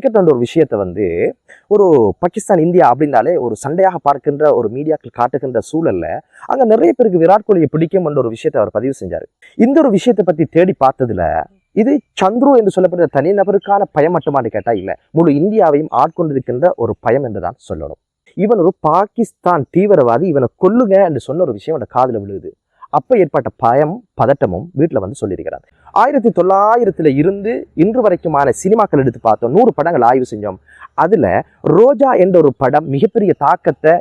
Cricket ஒரு விஷயத்தை வந்து ஒரு பாகிஸ்தான் இந்தியா அப்படின்னாலே ஒரு சண்டையாக பார்க்கின்ற ஒரு மீடியாக்கள் காட்டுகின்ற சூழல்ல அங்க நிறைய பேருக்கு விராட் கோலியை பிடிக்கும் என்ற ஒரு விஷயத்தை அவர் பதிவு செஞ்சாரு. இந்த ஒரு விஷயத்தை பத்தி தேடி பார்த்ததுல இது சந்துரு என்று சொல்லப்படுற தனிநபருக்கான பயம் மட்டுமான்னு கேட்டால் இல்ல. முழு இந்தியாவையும் ஆட்கொண்டிருக்கின்ற ஒரு பயம் என்றுதான் சொல்லணும். இவன் ஒரு பாகிஸ்தான் தீவிரவாதி இவனை கொல்லுங்க என்று சொன்ன ஒரு விஷயம் அந்த காதுல விழுகுது. அப்போ ஏற்பட்ட பயம் பதட்டமும் வீட்டில் வந்து சொல்லியிருக்கிறார். ஆயிரத்தி தொள்ளாயிரத்தில் இருந்து இன்று வரைக்குமான சினிமாக்கள் எடுத்து பார்த்தோம். நூறு படங்கள் ஆய்வு செஞ்சோம். அதில் ரோஜா என்ற ஒரு படம் மிகப்பெரிய தாக்கத்தை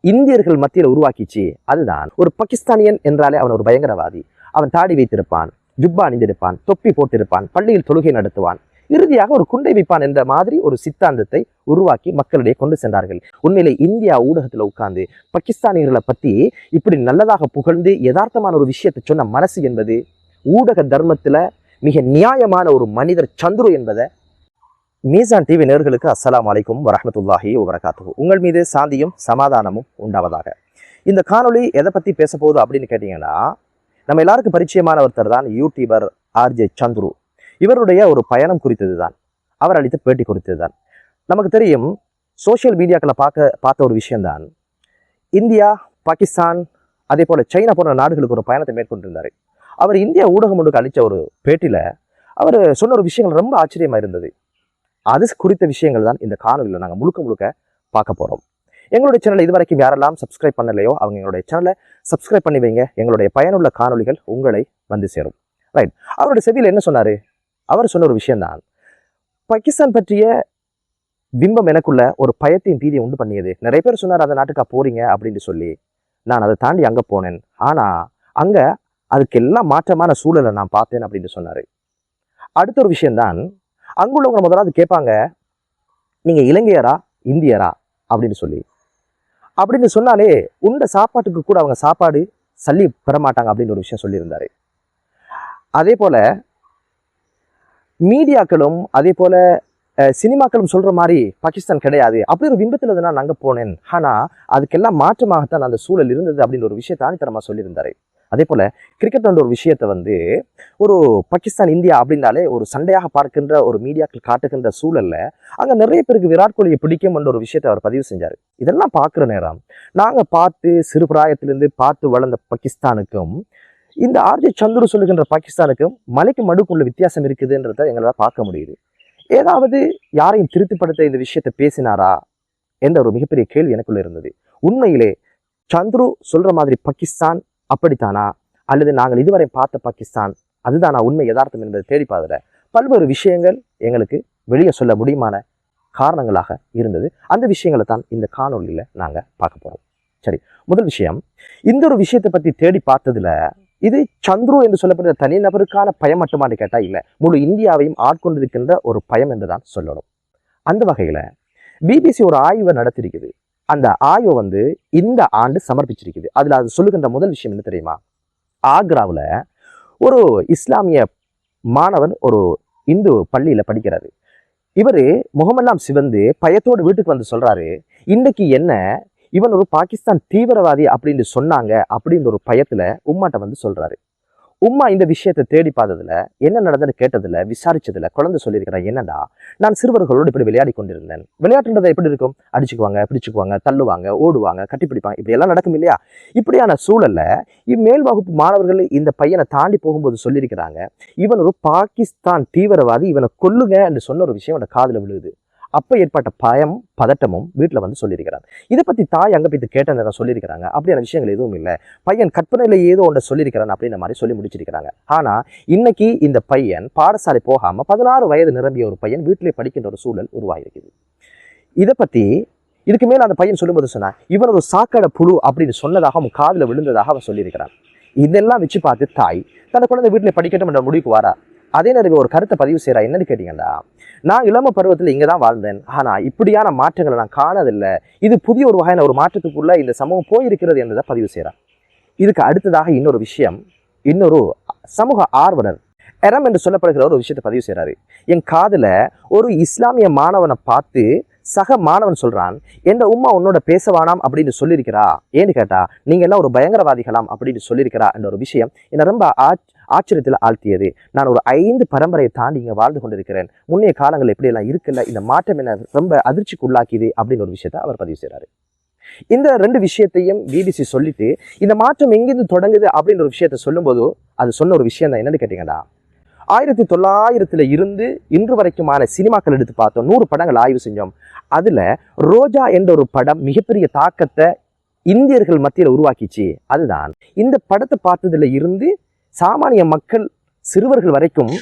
இந்தியர்கள் மத்தியில் உருவாக்கிச்சு. அதுதான் ஒரு பாகிஸ்தானியன் என்றாலே அவன் ஒரு பயங்கரவாதி. அவன் தாடி வைத்திருப்பான் ஜுப்பா அணிந்திருப்பான் தொப்பி போட்டிருப்பான் பள்ளியில் தொழுகை நடத்துவான். இறுதியாக ஒரு குண்டை வைப்பான் என்ற மாதிரி ஒரு சித்தாந்தத்தை உருவாக்கி மக்களிடையே கொண்டு சென்றார்கள். உண்மையிலே இந்தியா ஊடகத்தில் உட்கார்ந்து பாகிஸ்தானியர்களை பற்றி இப்படி நல்லதாக புகழ்ந்து யதார்த்தமான ஒரு விஷயத்தை சொன்ன மனசு என்பது ஊடக தர்மத்தில் மிக நியாயமான ஒரு மனிதர் சந்துரு என்பதை மீசான் டிவி நேர்களுக்கு அஸ்லாம் வலைக்கும் வரமத்துல்லாஹி வரகாத்து உங்கள் மீது சாந்தியும் சமாதானமும் உண்டாவதாக. இந்த காணொளி எதை பற்றி பேச போகுது அப்படின்னு கேட்டிங்கன்னா நம்ம எல்லாருக்கும் பரிச்சயமான ஒருத்தர் தான் யூடியூபர் ஆர்ஜே சந்துரு. இவருடைய ஒரு பயணம் குறித்தது தான் அவர் அளித்த பேட்டி குறித்தது தான் நமக்கு தெரியும் சோஷியல் மீடியாக்களை பார்க்க பார்த்த ஒரு விஷயம்தான். இந்தியா பாகிஸ்தான் அதே போல் சைனா போன்ற நாடுகளுக்கு ஒரு பயணத்தை மேற்கொண்டிருந்தார். அவர் இந்தியா ஊடகம் ஒன்றுக்கு அளித்த ஒரு பேட்டியில் அவர் சொன்ன ஒரு விஷயங்கள் ரொம்ப ஆச்சரியமா இருந்தது. அது குறித்த விஷயங்கள் தான் இந்த காணொலியில் நாங்கள் முழுக்க முழுக்க பார்க்க போகிறோம் எங்களுடைய சேனலை இதுவரைக்கும் யாரெல்லாம் சப்ஸ்கிரைப் பண்ணலையோ அவங்க எங்களுடைய சேனலை சப்ஸ்கிரைப் பண்ணி வைங்க. எங்களுடைய பயனுள்ள காணொளிகள் உங்களை வந்து சேரும். ரைட் அவருடைய செவியில் என்ன சொன்னார்? அவர் சொன்ன ஒரு விஷயம்தான் பாகிஸ்தான் பற்றிய பிம்பம் எனக்குள்ள ஒரு பயத்தையும் பீதியை உண்டு பண்ணியது. நிறைய பேர் சொன்னார் அந்த நாட்டுக்கா போறீங்க? அப்படின்னு சொல்லி. நான் அதை தாண்டி அங்கே போனேன். ஆனால் அங்கே அதுக்கெல்லாம் மாற்றமான சூழலை நான் பார்த்தேன் அப்படின்னு சொன்னார். அடுத்த ஒரு விஷயம்தான் அங்குள்ளவங்க முதலாவது கேட்பாங்க நீங்கள் இலங்கையரா? இந்தியரா? அப்படின்னு சொல்லி. அப்படின்னு சொன்னாலே உண்ட சாப்பாட்டுக்கு கூட அவங்க சாப்பாடு சல்லி பெற மாட்டாங்க அப்படின்னு ஒரு விஷயம் சொல்லியிருந்தாரு. அதே போல் மீடியாக்களும் அதே போல் சினிமாக்களும் சொல்கிற மாதிரி பாகிஸ்தான் கிடையாது. அப்படி ஒரு பிம்பத்தில் தான் நான் அங்கே போனேன். ஆனால் அதுக்கெல்லாம் மாற்றமாகத்தான் அந்த சூழல் இருந்தது அப்படின்னு ஒரு விஷயத்தை ஆணித்தரமாக சொல்லியிருந்தாரு. அதே போல் கிரிக்கெட்ன்ற ஒரு விஷயத்தை வந்து ஒரு பாகிஸ்தான் இந்தியா அப்படின்னாலே ஒரு சண்டையாக பார்க்கின்ற ஒரு மீடியாக்கள் காட்டுகின்ற சூழலில் அங்கே நிறைய பேருக்கு விராட் கோலியை பிடிக்கும் என்ற ஒரு விஷயத்தை அவர் பதிவு செஞ்சார். இதெல்லாம் பார்க்குற நேரம் நாங்கள் பார்த்து சிறு பிராயத்திலேருந்து பார்த்து வளர்ந்த பாகிஸ்தானுக்கும் இந்த ஆர்ஜி சந்துரு சொல்லுகின்ற பாகிஸ்தானுக்கும் மலைக்கு மடுக்குள்ள வித்தியாசம் இருக்குதுன்றத எங்களால் பார்க்க முடியுது. ஏதாவது யாரையும் திருப்திப்படுத்த இந்த விஷயத்தை பேசினாரா என்ற ஒரு மிகப்பெரிய கேள்வி எனக்குள்ள இருந்தது. உண்மையிலே சந்துரு சொல்ற மாதிரி பாகிஸ்தான் அப்படித்தானா? அல்லது நாங்கள் இதுவரை பார்த்த பாகிஸ்தான் அதுதானா? உண்மை யதார்த்தம் என்பதை தேடி பார்த்துட பல்வேறு விஷயங்கள் எங்களுக்கு வெளியே சொல்ல முடியுமான காரணங்களாக இருந்தது. அந்த விஷயங்களை தான் இந்த காணொளியில் நாங்கள் பார்க்க போகிறோம் சரி முதல் விஷயம் இந்த ஒரு விஷயத்தை பற்றி தேடி பார்த்ததுல இது சந்துரு என்று சொல்லப்படுற தனிநபருக்கான பயம் மட்டுமான்னு கேட்டால் இல்லை. முழு இந்தியாவையும் ஆட்கொண்டிருக்கின்ற ஒரு பயம் என்று தான் சொல்லணும். அந்த வகையில் பிபிசி ஒரு ஆய்வை நடத்திருக்குது. அந்த ஆய்வை வந்து இந்த ஆண்டு சமர்ப்பிச்சிருக்குது. அதில் அது சொல்லுகின்ற முதல் விஷயம் என்ன தெரியுமா? ஆக்ராவில் ஒரு இஸ்லாமிய மாணவன் ஒரு இந்து பள்ளியில் படிக்கிறாரு. இவர் முகமெல்லாம் சிவந்து பயத்தோடு வீட்டுக்கு வந்து சொல்கிறாரு இன்றைக்கு என்ன இவன் ஒரு பாகிஸ்தான் தீவிரவாதி அப்படின்னு சொன்னாங்க அப்படின்ற ஒரு பயத்தில் உம்மாட்ட வந்து சொல்கிறாரு உம்மா இந்த விஷயத்தை தேடி பார்த்ததில் என்ன நடந்ததுன்னு கேட்டதில் விசாரித்ததில் குழந்தை சொல்லியிருக்கிறேன் என்னடா நான் சிறுவர்களோடு இப்படி விளையாடி கொண்டிருந்தேன். விளையாட்டுன்றது எப்படி இருக்கும்? அடிச்சுக்குவாங்க பிடிச்சுக்குவாங்க தள்ளுவாங்க ஓடுவாங்க கட்டிப்பிடிப்பாங்க இப்படியெல்லாம் நடக்கும் இல்லையா? இப்படியான சூழல்ல இம்மேல் வகுப்பு மாணவர்கள் இந்த பையனை தாண்டி போகும்போது சொல்லியிருக்கிறாங்க இவன் ஒரு பாகிஸ்தான் தீவிரவாதி இவனை கொல்லுங்க என்று சொன்ன ஒரு விஷயம் அவனோட காதில் விழுகுது. அப்போ ஏற்பட்ட பயம் பதட்டமும் வீட்டில் வந்து சொல்லியிருக்கிறார். இதை பற்றி தாய் அங்கே போய் கேட்ட நேரம் சொல்லியிருக்கிறாங்க. அப்படியான விஷயங்கள் எதுவும் இல்லை. பையன் கற்பனையில் ஏதோ ஒன்றை சொல்லியிருக்கிறான் அப்படின்ற மாதிரி சொல்லி முடிச்சிருக்கிறாங்க. ஆனால் இன்னைக்கு இந்த பையன் பாடசாலை போகாமல் பதினாறு வயது நிரம்பிய ஒரு பையன் வீட்டிலே படிக்கின்ற ஒரு சூழல் உருவாகிருக்குது இதை பற்றி இதுக்கு மேலே அந்த பையன் சொல்லும்போது சொன்னான் இவன் ஒரு சாக்கடை புழு அப்படின்னு சொன்னதாக அவன் காதில் விழுந்ததாக அவன் சொல்லியிருக்கிறான். இதெல்லாம் வச்சு பார்த்து தாய் தன் குழந்தை வீட்டில் படிக்கட்டும் என்ற முடிவுக்கு வாரா? அதே நேரம் ஒரு கருத்தை பதிவு செய்கிறா என்னன்னு கேட்டிங்கன்னா நான் இளம பருவத்தில் இங்கே தான் வாழ்ந்தேன். ஆனால் இப்படியான மாற்றங்களை நான் காணதில்லை. இது புதிய ஒரு வகையான ஒரு மாற்றத்துக்குள்ளே இந்த சமூகம் போயிருக்கிறது என்பதை பதிவு செய்கிறார் இதுக்கு அடுத்ததாக இன்னொரு விஷயம் இன்னொரு சமூக ஆர்வலர் எரம் என்று சொல்லப்படுகிற ஒரு விஷயத்தை பதிவு செய்கிறாரு என் காதில் ஒரு இஸ்லாமிய மாணவனை பார்த்து சக மாணவன் சொல்கிறான் என்ற உம்மா உன்னோட பேச வேணாம் அப்படின்னு சொல்லியிருக்கிறா. ஏன்னு கேட்டா நீங்கள் எல்லாம் ஒரு பயங்கரவாதிகளாம் அப்படின்னு சொல்லியிருக்கிறா என்ற ஒரு விஷயம் என்னை ரொம்ப ஆச் ஆச்சரியத்தில் ஆழ்த்தியது. நான் ஒரு ஐந்து பரம்பரையை தாண்டி இங்கே வாழ்ந்து கொண்டிருக்கிறேன். முன்னைய காலங்கள் எப்படியெல்லாம் இருக்குல்ல இந்த மாற்றம் என்ன ரொம்ப அதிர்ச்சிக்கு உள்ளாக்கியது அப்படின்னு ஒரு விஷயத்தை அவர் பதிவு செய்கிறாரு இந்த ரெண்டு விஷயத்தையும் பிபிசி சொல்லிட்டு இந்த மாற்றம் எங்கிருந்து தொடங்குது அப்படின்னு ஒரு விஷயத்த சொல்லும்போது அது சொன்ன ஒரு விஷயம் தான். என்னன்னு கேட்டீங்கன்னா ஆயிரத்தி தொள்ளாயிரத்தில் இருந்து இன்று வரைக்குமான சினிமாக்கள் எடுத்து பார்த்தோம். நூறு படங்கள் ஆய்வு செஞ்சோம். அதில் ரோஜா என்ற ஒரு படம் மிகப்பெரிய தாக்கத்தை இந்தியர்கள் மத்தியில் உருவாக்கிச்சு. அதுதான். இந்த படத்தை பார்த்ததுல இருந்து சாமானிய மக்கள் சிறுவர்கள் வரைக்கும்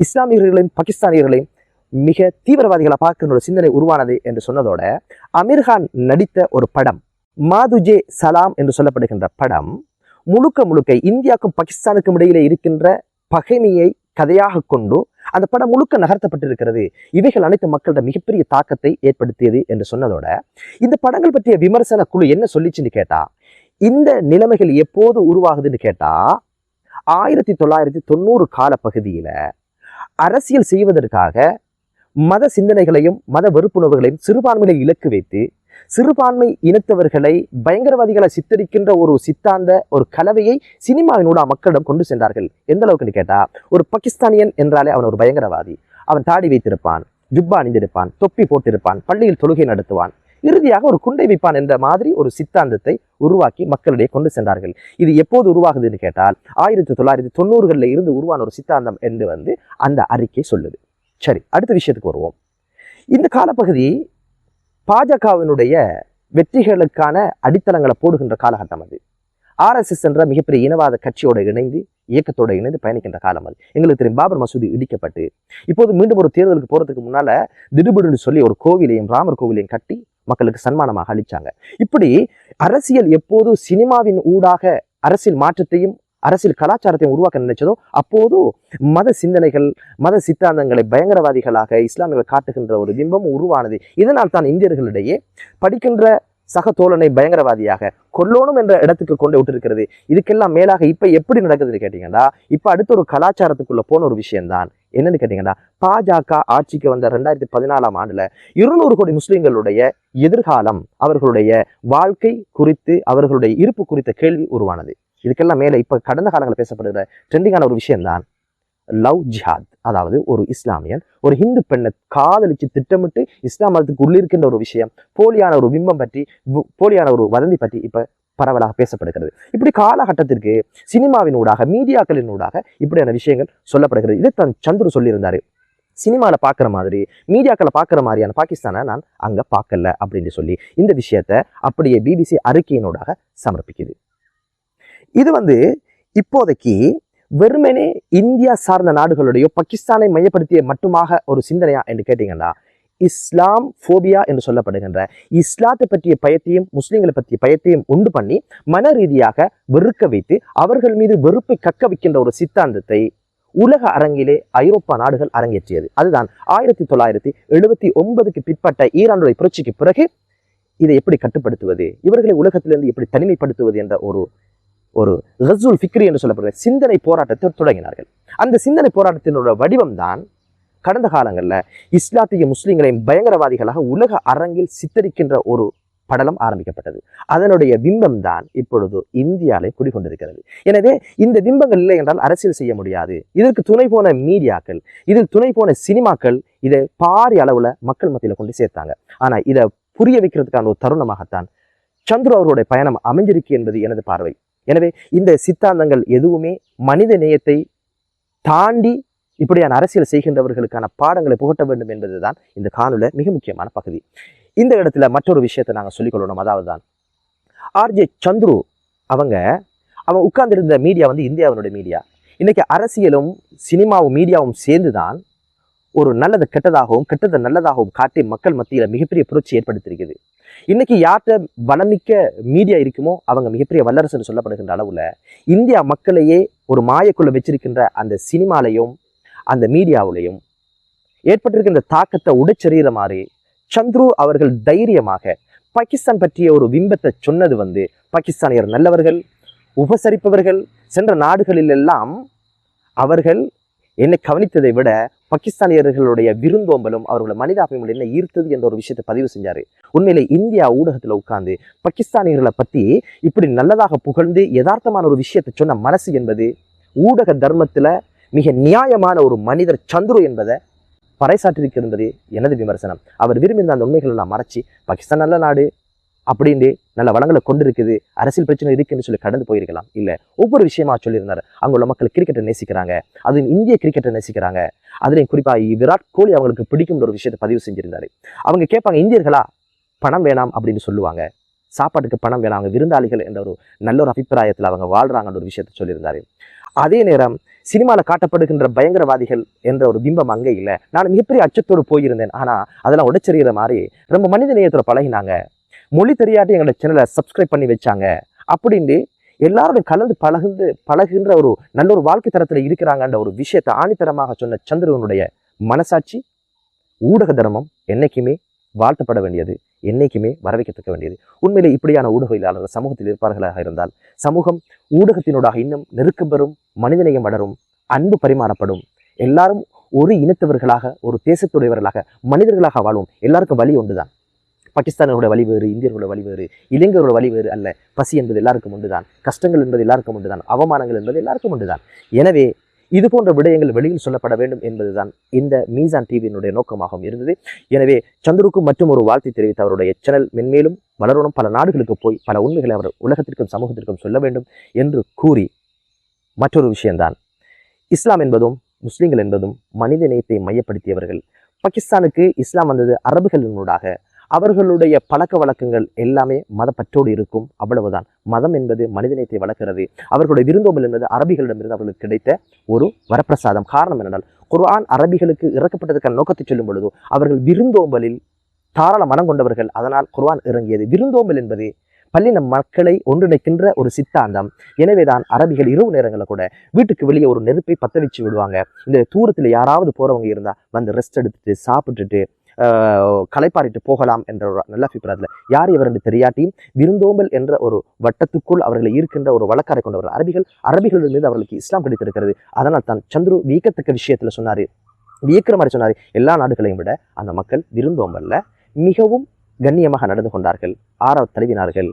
இஸ்லாமியர்களையும் பாகிஸ்தானியர்களையும் மிக தீவிரவாதிகளை பார்க்கின்ற ஒரு சிந்தனை உருவானது என்று சொன்னதோட அமீர்கான் நடித்த ஒரு படம் மாதுஜே சலாம் என்று சொல்லப்படுகின்ற படம் முழுக்க முழுக்க இந்தியாவுக்கும் பாகிஸ்தானுக்கும் இடையிலே இருக்கின்ற பகைமையை கதையாக கொண்டு அந்த படம் முழுக்க நகர்த்தப்பட்டிருக்கிறது. இவைகள் அனைத்து மக்களிடம் மிகப்பெரிய தாக்கத்தை ஏற்படுத்தியது என்று சொன்னதோட இந்த படங்கள் பற்றிய விமர்சன குழு என்ன சொல்லிச்சுன்னு கேட்டா இந்த நிலைமைகள் எப்போது உருவாகுதுன்னு கேட்டா ஆயிரத்தி தொள்ளாயிரத்தி தொண்ணூறு கால பகுதியில அரசியல் செய்வதற்காக மத சிந்தனைகளையும் மத வெறுப்புணர்வுகளையும் சிறுபான்மையை இலக்கு வைத்து சிறுபான்மை இனத்தவர்களை பயங்கரவாதிகளை சித்தரிக்கின்ற ஒரு சித்தாந்த ஒரு கலவையை சினிமாவினூட மக்களிடம் கொண்டு சென்றார்கள். எந்த அளவுக்குன்னு கேட்டா ஒரு பாகிஸ்தானியன் என்றாலே அவன் ஒரு பயங்கரவாதி. அவன் தாடி வைத்திருப்பான் ஜுப்பா அணிந்திருப்பான் தொப்பி போட்டிருப்பான் பள்ளியில் தொழுகை நடத்துவான். இறுதியாக ஒரு குண்டை வைப்பான் என்ற மாதிரி ஒரு சித்தாந்தத்தை உருவாக்கி மக்களிடையே கொண்டு சென்றார்கள். இது எப்போது உருவாகுதுன்னு கேட்டால் ஆயிரத்தி தொள்ளாயிரத்தி தொண்ணூறுகளில் இருந்து உருவான ஒரு சித்தாந்தம் என்று வந்து அந்த அறிக்கை சொல்லுது. சரி அடுத்த விஷயத்துக்கு வருவோம். இந்த காலப்பகுதி பாஜகவினுடைய வெற்றிகளுக்கான அடித்தளங்களை போடுகின்ற காலகட்டம் அது. ஆர்எஸ்எஸ் என்ற மிகப்பெரிய இனவாத கட்சியோட இணைந்து இயக்கத்தோட இணைந்து பயணிக்கின்ற காலம் அது. எங்களுக்கு தெரியும் பாபர் மசூதி இடிக்கப்பட்டு இப்போது மீண்டும் ஒரு தேர்தலுக்கு போகிறதுக்கு முன்னால் திடுபிடுன்னு சொல்லி ஒரு கோவிலையும் ராமர் கோவிலையும் கட்டி மக்களுக்கு சன்மானமாக அளிச்சாங்க. இப்படி அரசியல் எப்போது சினிமாவின் ஊடாக அரசியல் மாற்றத்தையும் அரசியல் கலாச்சாரத்தையும் உருவாக்க நினைச்சதோ அப்போது மத சிந்தனைகள் மத சித்தாந்தங்களை பயங்கரவாதிகளாக இஸ்லாமியர்கள் காட்டுகின்ற ஒரு பிம்பம் உருவானது. இதனால் தான் இந்தியர்களிடையே படிக்கின்ற சக தோழனை பயங்கரவாதியாக கொல்லோணும் என்ற இடத்துக்கு கொண்டு விட்டுருக்கிறது. இதுக்கெல்லாம் மேலாக இப்போ எப்படி நடக்குதுன்னு கேட்டிங்கன்னா இப்போ அடுத்த ஒரு கலாச்சாரத்துக்குள்ளே போன ஒரு விஷயம்தான். என்னன்னு கேட்டிங்கன்னா பாஜக ஆட்சிக்கு வந்த ரெண்டாயிரத்தி பதினாலாம் ஆண்டில் இருநூறு கோடி முஸ்லீம்களுடைய எதிர்காலம் அவர்களுடைய வாழ்க்கை குறித்து அவர்களுடைய இருப்பு குறித்த கேள்வி உருவானது. இதுக்கெல்லாம் மேலே இப்போ கடந்த காலங்களில் பேசப்படுகிற ட்ரெண்டிங்கான ஒரு விஷயம்தான். லவ் ஜிஹாத் அதாவது ஒரு இஸ்லாமியன் ஒரு ஹிந்து பெண்ணை காதலிச்சு திட்டமிட்டு இஸ்லாம் மதத்துக்கு உள்ளிருக்கின்ற ஒரு விஷயம் போலியான ஒரு பிம்பம் பற்றி போலியான ஒரு வதந்தி பற்றி இப்போ பரவலாக பேசப்படுகிறது. இப்படி காலகட்டத்திற்கு சினிமாவின் ஊடாக மீடியாக்களின் ஊடாக இப்படியான விஷயங்கள் சொல்லப்படுகிறது. இதை தான் சந்துரு சொல்லியிருந்தார். சினிமாவில் பார்க்குற மாதிரி மீடியாக்களை பார்க்குற மாதிரியான பாகிஸ்தானை நான் அங்கே பார்க்கல அப்படின்னு சொல்லி இந்த விஷயத்தை அப்படியே பிபிசி அறிக்கையினூடாக சமர்ப்பிக்குது. இது வந்து இப்போதைக்கு வெறுமனே இந்தியா சார்ந்த நாடுகளுடைய பாகிஸ்தானை மையப்படுத்திய மட்டுமாக ஒரு சிந்தனையா என்று கேட்டீங்கன்னா இஸ்லாம் ஃபோபியா என்று சொல்லப்படுகின்ற இஸ்லாத்தை பற்றிய பயத்தையும் முஸ்லிம்களை பற்றிய பயத்தையும் உண்டு பண்ணி மன ரீதியாக வெறுக்க வைத்து அவர்கள் மீது வெறுப்பை கக்க வைக்கின்ற ஒரு சித்தாந்தத்தை உலக அரங்கிலே ஐரோப்பா நாடுகள் அரங்கேற்றியது. அதுதான் ஆயிரத்தி தொள்ளாயிரத்தி எழுபத்தி ஒன்பதுக்கு பிற்பட்ட ஈரானுடைய புரட்சிக்கு பிறகு இதை எப்படி கட்டுப்படுத்துவது இவர்களை உலகத்திலிருந்து எப்படி தனிமைப்படுத்துவது என்ற ஒரு ஒரு ஹசுல் ஃபிக்ரி என்று சொல்லப்படுகிற சிந்தனை போராட்டத்தை தொடங்கினார்கள். அந்த சிந்தனை போராட்டத்தினோட வடிவம் தான் கடந்த காலங்களில் இஸ்லாத்திய முஸ்லீம்களையும் பயங்கரவாதிகளாக உலக அரங்கில் சித்தரிக்கின்ற ஒரு படலம் ஆரம்பிக்கப்பட்டது. அதனுடைய பிம்பம் தான் இப்பொழுது இந்தியாவிலே குடிகொண்டிருக்கிறது. எனவே இந்த பிம்பங்கள் இல்லை என்றால் அரசியல் செய்ய முடியாது. இதற்கு துணை போன மீடியாக்கள் இதில் துணை போன சினிமாக்கள் இதை பாரிய அளவில் மக்கள் மத்தியில் கொண்டு சேர்த்தாங்க. ஆனால் இதை புரிய வைக்கிறதுக்கான ஒரு தருணமாகத்தான் சந்துரு அவருடைய பயணம் அமைஞ்சிருக்கு என்பது எனது பார்வை. எனவே இந்த சித்தாந்தங்கள் எதுவுமே மனித நேயத்தை தாண்டி இப்படியான அரசியல் செய்கின்றவர்களுக்கான பாடங்களை புகட்ட வேண்டும் என்பதுதான் இந்த காணொல மிக முக்கியமான பகுதி. இந்த இடத்துல மற்றொரு விஷயத்தை நாங்கள் சொல்லிக்கொள்ளணும் அதாவது தான் ஆர்ஜே சந்துரு அவங்க அவன் உட்கார்ந்திருந்த மீடியா வந்து இந்தியாவினுடைய மீடியா. இன்றைக்கி அரசியலும் சினிமாவும் மீடியாவும் சேர்ந்து தான் ஒரு நல்லதை கெட்டதாகவும் கெட்டதை நல்லதாகவும் காட்டி மக்கள் மத்தியில் மிகப்பெரிய புரட்சி ஏற்படுத்தியிருக்குது. இன்னைக்கு யார்கிட்ட வளமிக்க மீடியா இருக்குமோ அவங்க மிகப்பெரிய வல்லரசுன்னு சொல்லப்படுகின்ற அளவில் இந்தியா மக்களையே ஒரு மாயக்குள்ள வச்சிருக்கின்ற அந்த சினிமாலையும் அந்த மீடியாவிலையும் ஏற்பட்டிருக்கின்ற தாக்கத்தை உடைச்செறிகிற மாதிரி சந்துரு அவர்கள் தைரியமாக பாகிஸ்தான் பற்றிய ஒரு பிம்பத்தை சொன்னது வந்து பாகிஸ்தானியர் நல்லவர்கள் உபசரிப்பவர்கள் சென்ற நாடுகளில் எல்லாம் அவர்கள் என்னை கவனித்ததை விட பாகிஸ்தானியர்களுடைய விருந்தோம்பலும் அவர்களோட மனிதாபிமல் என்ன ஈர்த்தது என்ற ஒரு விஷயத்தை பதிவு செஞ்சார். உண்மையிலே இந்தியா ஊடகத்தில் உட்கார்ந்து பாகிஸ்தானியர்களை பற்றி இப்படி நல்லதாக புகழ்ந்து யதார்த்தமான ஒரு விஷயத்தை சொன்ன மனசு என்பது ஊடக தர்மத்தில் மிக நியாயமான ஒரு மனிதர் சந்துரு என்பதை பறைசாற்றிருக்கிறது எனது விமர்சனம். அவர் விரும்பியிருந்த அந்த உண்மைகள் எல்லாம் மறைச்சி பாகிஸ்தான் நல்ல நாடு அப்படின்ட்டு நல்ல வளங்களை கொண்டிருக்குது அரசியல் பிரச்சனை இருக்குன்னு சொல்லி கடந்து போயிருக்கலாம். இல்லை ஒவ்வொரு விஷயமா சொல்லியிருந்தார். அங்குள்ள மக்கள் கிரிக்கெட்டை நேசிக்கிறாங்க. அதுவும் இந்திய கிரிக்கெட்டை நேசிக்கிறாங்க. அதுலேயும் குறிப்பாக விராட் கோலி அவங்களுக்கு பிடிக்கும்ன்ற ஒரு விஷயத்தை பதிவு செஞ்சிருந்தாரு. அவங்க கேட்பாங்க இந்தியர்களா? பணம் வேணாம் அப்படின்னு சொல்லுவாங்க. சாப்பாட்டுக்கு பணம் வேணாம் அவங்க விருந்தாளிகள் என்ற ஒரு நல்ல ஒரு அபிப்பிராயத்தில் அவங்க வாழ்கிறாங்கன்ற ஒரு விஷயத்தை சொல்லியிருந்தாரு. அதே நேரம் சினிமாவில் காட்டப்படுகின்ற பயங்கரவாதிகள் என்ற ஒரு பிம்பம் அங்கே இல்லை. நான் மிகப்பெரிய அச்சத்தோடு போயிருந்தேன். ஆனால் அதெல்லாம் உடச்சரிகிற மாதிரி ரொம்ப மனித நேயத்தில் பழகினாங்க. மொழி தெரியாட்டி எங்களோட சேனலை சப்ஸ்கிரைப் பண்ணி வச்சாங்க. அப்படின்னு எல்லாரோடும் கலந்து பழகுந்து பழகுகின்ற ஒரு நல்ல ஒரு வாழ்க்கை தரத்தில் இருக்கிறாங்கன்ற ஒரு விஷயத்தை ஆணித்தரமாக சொன்ன சந்திரனுடைய மனசாட்சி ஊடக தர்மம் என்றைக்குமே வாழ்த்தப்பட வேண்டியது என்றைக்குமே வரவேற்கத்தக்க வேண்டியது. உண்மையிலே இப்படியான ஊடகவியலாளர்கள் சமூகத்தில் இருப்பார்களாக இருந்தால் சமூகம் ஊடகத்தினூடாக இன்னும் நெருக்கம் பெறும் மனிதநேயம் வளரும் அன்பு பரிமாறப்படும். எல்லாரும் ஒரு இனத்தவர்களாக ஒரு தேசத்துடையவர்களாக மனிதர்களாக வாழும் எல்லாருக்கும் வழி ஒன்றுதான். பாகிஸ்தானோட வழி வேறு இந்தியர்களோட வழி வேறு இளைஞரோட வழி வேறு அல்ல. பசி என்பது எல்லாருக்கும் உண்டுதான். கஷ்டங்கள் என்பது எல்லாருக்கும் உண்டுதான். அவமானங்கள் என்பது எல்லாருக்கும் உண்டுதான். எனவே இது போன்ற விடயங்கள் வெளியில் சொல்லப்பட வேண்டும் என்பதுதான் இந்த மீசான் டிவியினுடைய நோக்கமாகவும் இருந்தது. எனவே சந்துருக்கும் மற்றும் ஒரு வாழ்த்தை தெரிவித்த அவருடைய சேனல் மென்மேலும் வளரணும். பல நாடுகளுக்கு போய் பல உண்மைகளை அவர் உலகத்திற்கும் சமூகத்திற்கும் சொல்ல வேண்டும் என்று கூறி மற்றொரு விஷயம்தான். இஸ்லாம் என்பதும் முஸ்லீம்கள் என்பதும் மனித நேயத்தை மையப்படுத்தியவர்கள். பாகிஸ்தானுக்கு இஸ்லாம் வந்தது அரபுகளினூடாக அவர்களுடைய பழக்க வழக்கங்கள் எல்லாமே மதப்பற்றோடு இருக்கும். அவ்வளவுதான். மதம் என்பது மனிதநேயத்தை வளர்க்கிறது. அவர்களுடைய விருந்தோம்பல் என்பது அரபிகளிடமிருந்து அவர்களுக்கு கிடைத்த ஒரு வரப்பிரசாதம். காரணம் என்னென்றால் குர்ஆன் அரபிகளுக்கு இறக்கப்பட்டதற்கான நோக்கத்தை சொல்லும் பொழுது அவர்கள் விருந்தோம்பலில் தாராள மனம் கொண்டவர்கள். அதனால் குர்ஆன் இறங்கியது. விருந்தோம்பல் என்பது பள்ளின மக்களை ஒன்றிணைக்கின்ற ஒரு சித்தாந்தம். எனவேதான் அரபிகள் இரவு நேரங்களில் கூட வீட்டுக்கு வெளியே ஒரு நெருப்பை பத்த வச்சு விடுவாங்க. இந்த தூரத்தில் யாராவது போகிறவங்க இருந்தால் வந்து ரெஸ்ட் எடுத்துட்டு சாப்பிட்டுட்டு ஆஹ், களைப்பாறிட்டு போகலாம் என்ற ஒரு நல்ல அபிப்பிராயத்தில் யார் இவர் என்று தெரியாட்டியும் விருந்தோம்பல் என்ற ஒரு வட்டத்துக்குள் அவர்களை ஈர்க்கின்ற ஒரு வழக்காரை கொண்டவர் அரபிகள் அரபிகள் மீது அவர்களுக்கு இஸ்லாம் கிடைத்திருக்கிறது. அதனால் தான் சந்துரு வியக்கத்தக்க விஷயத்தில் சொன்னார். வியக்கிற மாதிரி சொன்னார். எல்லா நாடுகளையும் விட அந்த மக்கள் விருந்தோம்பல்ல மிகவும் கண்ணியமாக நடந்து கொண்டார்கள். ஆறாவது தழுவினார்கள்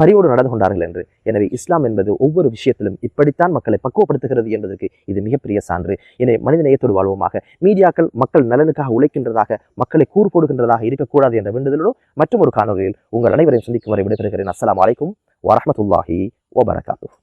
பரிவோடு நடந்து கொண்டார்கள் என்று. எனவே இஸ்லாம் என்பது ஒவ்வொரு விஷயத்திலும் இப்படித்தான் மக்களை பக்குவப்படுத்துகிறது என்பதற்கு இது மிகப்பெரிய சான்று. எனவே மனித நேயத்தோடு வாழ்வோமாக. மீடியாக்கள் மக்கள் நலனுக்காக உழைக்கின்றதாக மக்களை கூறு போடுகின்றதாக இருக்கக்கூடாது என்ற வேண்டுதலோடு மற்றும் ஒரு காணொலியில் உங்கள் அனைவரையும் சந்திக்கும் வரை விடைபெறுகிறேன். அஸ்லாம் வலைக்கும் வரமத்துல்லாஹி வபரகாத்துஹ்.